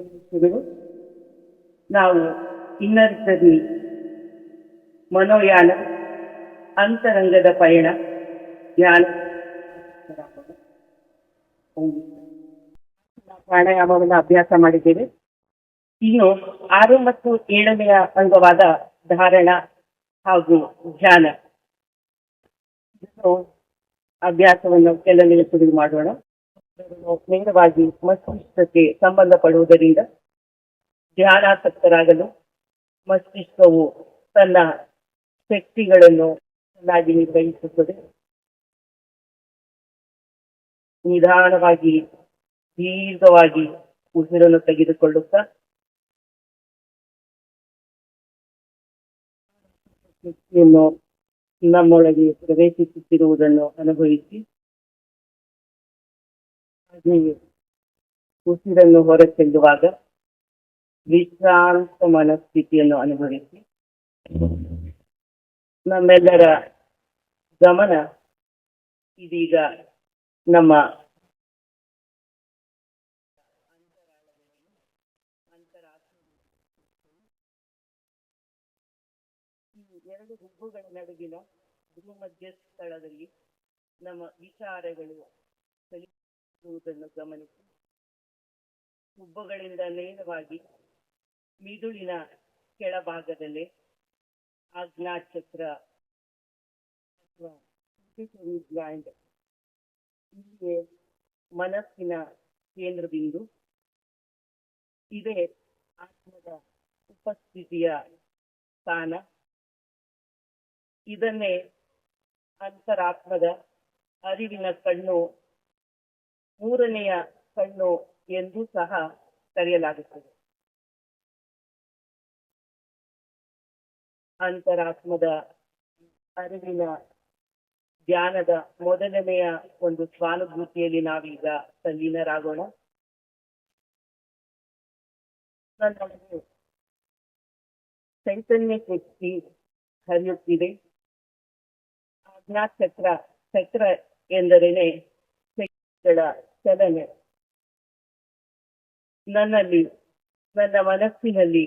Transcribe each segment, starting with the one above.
ವೀಕ್ಷಕರು, ನಾವು inner journey ಮನೋಯಾನ ಅಂತರಂಗದ ಪಯಣ ಧ್ಯಾನ ಪ್ರಾಣಾಯಾಮವನ್ನು ಅಭ್ಯಾಸ ಮಾಡಿದ್ದೇವೆ. ಇನ್ನು ಆರು ಮತ್ತು ಏಳನೆಯ ಅಂಗವಾದ ಧಾರಣ ಹಾಗೂ ಧ್ಯಾನ. ಅಭ್ಯಾಸವನ್ನು ಕೆಲವೇ ಶುರು ಮಾಡೋಣ. ನೇರವಾಗಿ ಮಸ್ತಿಷ್ಕಕ್ಕೆ ಸಂಬಂಧಪಡುವುದರಿಂದ ಧ್ಯಾನಾಸಕ್ತರಾಗಲು ಮಸ್ತಿಷ್ಕವು ತನ್ನ ಶಕ್ತಿಗಳನ್ನು ಚೆನ್ನಾಗಿ ನಿರ್ವಹಿಸುತ್ತದೆ. ನಿಧಾನವಾಗಿ, ದೀರ್ಘವಾಗಿ ಉಸಿರನ್ನು ತೆಗೆದುಕೊಳ್ಳುತ್ತಾ ಶಕ್ತಿಯನ್ನು ನಮ್ಮೊಳಗೆ ಪ್ರವೇಶಿಸುತ್ತಿರುವುದನ್ನು ಅನುಭವಿಸಿ ಹಾಗೆಯೇ ಉಸಿರನ್ನು ಹೊರಚೆಲ್ಲುವಾಗ ವಿಶ್ರಾಂತ ಮನಸ್ಥಿತಿಯನ್ನು ಅನುಭವಿಸಿ ನಮ್ಮೆಲ್ಲರ ಗಮನ ಇದೀಗ ನಮ್ಮ ಎರಡು ಹುಬ್ಬುಗಳ ನಡುವಿನ ಭೂಮಧ್ಯ ಸ್ಥಳದಲ್ಲಿ ನಮ್ಮ ವಿಚಾರಗಳು ಚಲಿಸುವುದನ್ನು ಗಮನಿಸಿ. ಹುಬ್ಬುಗಳಿಂದ ನೇರವಾಗಿ ಮಿದುಳಿನ ಕೆಳಭಾಗದಲ್ಲಿ ಆಜ್ಞಾಚಕ್ರ ಅಥವಾ ಇಲ್ಲಿಯೇ ಮನಸ್ಸಿನ ಕೇಂದ್ರ ಬಿಂದು ಇದೇ ಆತ್ಮದ ಉಪಸ್ಥಿತಿಯ ಸ್ಥಾನ. ಇದನ್ನೇ ಅಂತರಾತ್ಮದ ಅರಿವಿನ ಕಣ್ಣು ಮೂರನೆಯ ಕಣ್ಣು ಎಂದು ಸಹ ಕರೆಯಲಾಗುತ್ತದೆ ಅಂತರಾತ್ಮದ ಅರಿವಿನ ಧ್ಯಾನದ ಮೊದಲನೆಯ ಒಂದು ಸ್ವಾನುಭೂತಿಯಲ್ಲಿ ನಾವೀಗ ತಲ್ಲೀನರಾಗೋಣ ಚೈತನ್ಯ ಶಕ್ತಿ ಹರಿಯುತ್ತಿದೆ. ಆಜ್ಞಾ ಚಕ್ರ ಎಂದರೇನೆ ಶಕ್ತಿಗಳ ಚಲನೆ ನನ್ನಲ್ಲಿ, ನನ್ನ ಮನಸ್ಸಿನಲ್ಲಿ,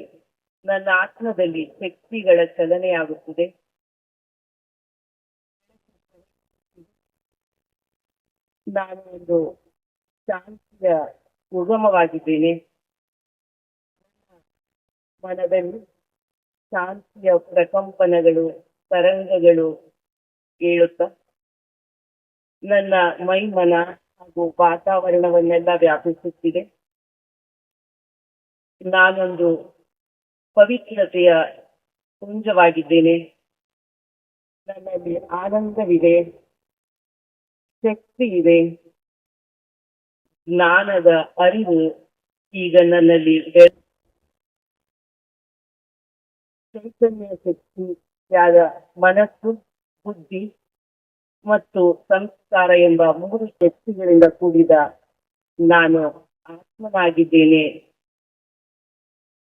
ನನ್ನ ಆತ್ಮದಲ್ಲಿ ಶಕ್ತಿಗಳ ಚಲನೆಯಾಗುತ್ತದೆ. ನಾನು ಒಂದು ಶಾಂತಿಯ ಉಗಮವಾಗಿದ್ದೇನೆ. ಮನದಲ್ಲಿ ಶಾಂತಿಯ ಪ್ರಕಂಪನಗಳು, ತರಂಗಗಳು ಏಳುತ್ತ, ನನ್ನ ಮೈ ಮನ ಹಾಗೂ ವಾತಾವರಣವನ್ನೆಲ್ಲ ವ್ಯಾಪಿಸುತ್ತಿದೆ. ನಾನೊಂದು ಪವಿತ್ರತೆಯ ಪುಂಜವಾಗಿದ್ದೇನೆ. ನನ್ನಲ್ಲಿ ಆನಂದವಿದೆ ಶಕ್ತಿ ಇದೆ ಜ್ಞಾನದ ಅರಿವು ಈಗ ನನ್ನಲ್ಲಿ ಚೈತನ್ಯ ಶಕ್ತಿಯಾದ ಮನಸ್ಸು, ಬುದ್ಧಿ ಮತ್ತು ಸಂಸ್ಕಾರ ಎಂಬ ಮೂರು ಶಕ್ತಿಗಳಿಂದ ಕೂಡಿದ ನಾನು ಆತ್ಮನಾಗಿದ್ದೇನೆ.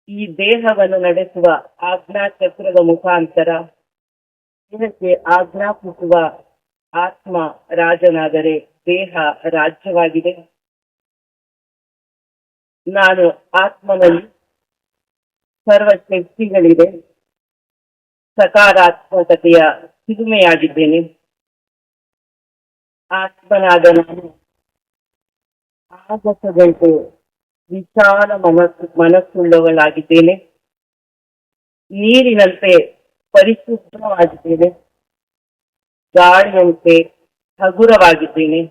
ಈ ದೇಹವನ್ನು ನಡೆಸುವ ಆಜ್ಞಾ ಚಕ್ರದ ಮುಖಾಂತರ ದೇಹಕ್ಕೆ ಆಜ್ಞಾಪಿಸುವ ಆತ್ಮ ರಾಜನಾದರೆ ದೇಹ ರಾಜ್ಯವಾಗಿದೆ. ನಾನು ಆತ್ಮನಲ್ಲಿ ಸರ್ವ ಶಕ್ತಿಗಳಿದೆ ಸಕಾರಾತ್ಮಕತೆಯ ಚಿಲುಮೆಯಾಗಿದ್ದೇನೆ. ಆತ್ಮನಾದ ನಾನು ಆಗಸದಂತೆ ವಿಶಾಲ ಮನಸ್ಸು ಮನಸ್ಸುಳ್ಳವಳಾಗಿದ್ದೇನೆ. ನೀರಿನಂತೆ ಪರಿಶುದ್ಧವಾಗಿದ್ದೇನೆ. ಗಾಳಿಯಂತೆ ಹಗುರವಾಗಿದ್ದೇನೆ.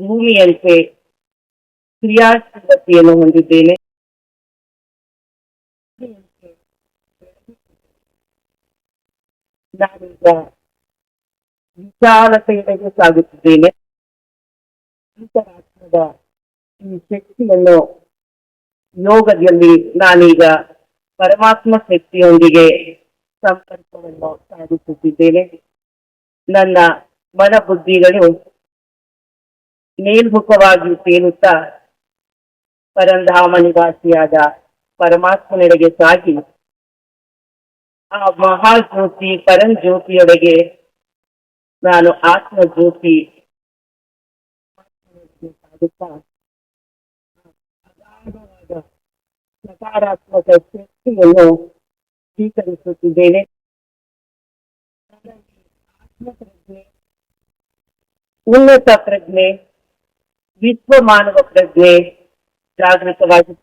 ಭೂಮಿಯಂತೆ ಕ್ರಿಯಾಶೀಲತೆಯನ್ನು ಹೊಂದಿದ್ದೇನೆ. ನಾನೀಗ ವಿಶಾಲತೆಯೆಡೆಗೆ ಸಾಗುತ್ತಿದ್ದೇನೆ ಅಂತರಾತ್ಮದ ಈ ಶಕ್ತಿಯನ್ನು ಯೋಗದಲ್ಲಿ ನಾನೀಗ ಪರಮಾತ್ಮ ಶಕ್ತಿಯೊಂದಿಗೆ ಸಂಪರ್ಕವನ್ನು ಸಾಧಿಸುತ್ತಿದ್ದೇನೆ. ನನ್ನ ಮನ ಬುದ್ಧಿಗಳು ಮೇಲ್ಮುಖವಾಗಿ ತೇಲುತ್ತಾ ಪರಂಧಾಮ ನಿವಾಸಿಯಾದ ಪರಮಾತ್ಮನೆಡೆಗೆ ಸಾಗಿ, ಆ ಮಹಾಜ್ಯೋತಿ ಪರಂಜ್ಯೋತಿಯೊಳಗೆ ನಾನು ಆತ್ಮಜ್ಯೋತಿ ಸಾಗುತ್ತಾ ಅಗಾಧವಾದ ಸಕಾರಾತ್ಮಕ ಶಕ್ತಿಯನ್ನು ಸ್ವೀಕರಿಸುತ್ತಿದ್ದೇನೆ ನನ್ನ ಈ ಆತ್ಮಪ್ರಜ್ಞೆ ಉನ್ನತ ಪ್ರಜ್ಞೆ ವಿಶ್ವ ಮಾನವ ಪ್ರಜ್ಞೆ ಜಾಗೃತವಾಗಿದೆ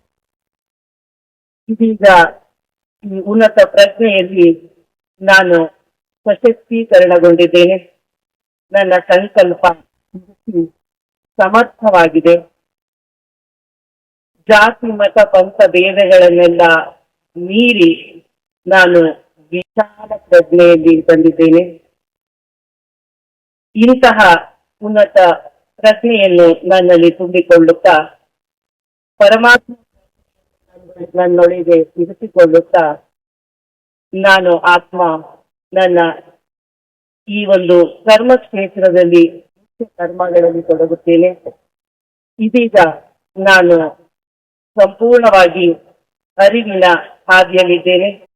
ಇದೀಗ ಈ ಉನ್ನತ ಪ್ರಜ್ಞೆಯಲ್ಲಿ ನಾನು ಸಶಕ್ತೀಕರಣಗೊಂಡಿದ್ದೇನೆ ನನ್ನ ಸಂಕಲ್ಪ ಸಮರ್ಥವಾಗಿದೆ. ಜಾತಿ, ಮತ, ಪಂಥ ಭೇದಗಳನ್ನೆಲ್ಲ ಮೀರಿ ನಾನು ವಿಶಾಲ ಪ್ರಜ್ಞೆಯಲ್ಲಿ ಬಂದಿದ್ದೇನೆ. ಇಂತಹ ಉನ್ನತ ಪ್ರಜ್ಞೆಯನ್ನು ನನ್ನಲ್ಲಿ ತುಂಬಿಕೊಳ್ಳುತ್ತಾ, ಪರಮಾತ್ಮ ನನ್ನೊಳಗೆ ಇರಿಸಿಕೊಳ್ಳುತ್ತಾ, ನಾನು ಆತ್ಮ, ನನ್ನ ಈ ಒಂದು ಕರ್ಮ ಕ್ಷೇತ್ರದಲ್ಲಿ ಕರ್ಮಗಳಲ್ಲಿ ತೊಡಗುತ್ತೇನೆ. ಇದೀಗ ನಾನು ಸಂಪೂರ್ಣವಾಗಿ ಅರಿವಿನ ಹಾದಿಯಲ್ಲಿದ್ದೇನೆ.